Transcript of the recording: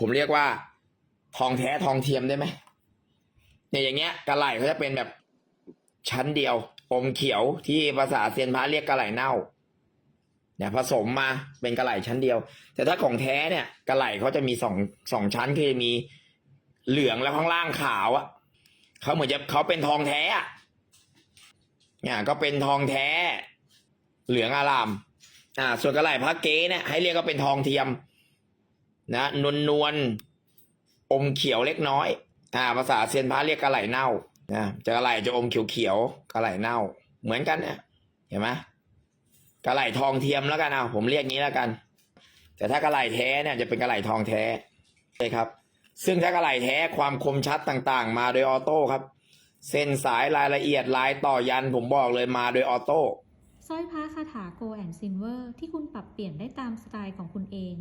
ผมเรียกว่า ทองแท้ทองเทียมได้ไหมเนี่ยอย่างเงี้ยกระไหลเขาจะเป็นแบบชั้นเดียว อมเขียวที่ภาษาเซียนพระเรียกกระไหลเน่า เนี่ยผสมมาเป็นกระไหลชั้นเดียว แต่ถ้าของแท้เนี่ยกระไหลเขาจะมีสองสองชั้นคือมีเหลืองแล้วข้างล่างขาวอะเขาเหมือนจะเขาเป็นทองแท้อะเนี่ยก็เป็นทองแท้ เหลืองอาราม อ่า ส่วนกระไหลพระเก๊เนี่ยให้เรียกว่าเป็นทองเทียม นะนวลนวลอมเขียวเล็กน้อย อ่า ภาษาเซียนพระเรียกกระไหลเน่านะจะกระไหลจะอมเขียวเขียวกระไหลเน่า เหมือนกันเนี่ยเห็นไหมกระไหลทองเทียมแล้วกันเอาผมเรียกงี้แล้วกัน แต่ถ้ากระไหลแท้เนี่ยจะเป็นกระไหลทองแท้ใช่ครับ ซึ่งถ้ากระไหลแท้ความคมชัดต่างๆ มาโดยออโต้ครับ เส้นสายรายละเอียดลายต่อยันผมบอกเลยมาโดยออโต้สร้อยพระคาถาโกแอนซินเวอร์ที่คุณปรับเปลี่ยนได้ตามสไตล์ของคุณเอง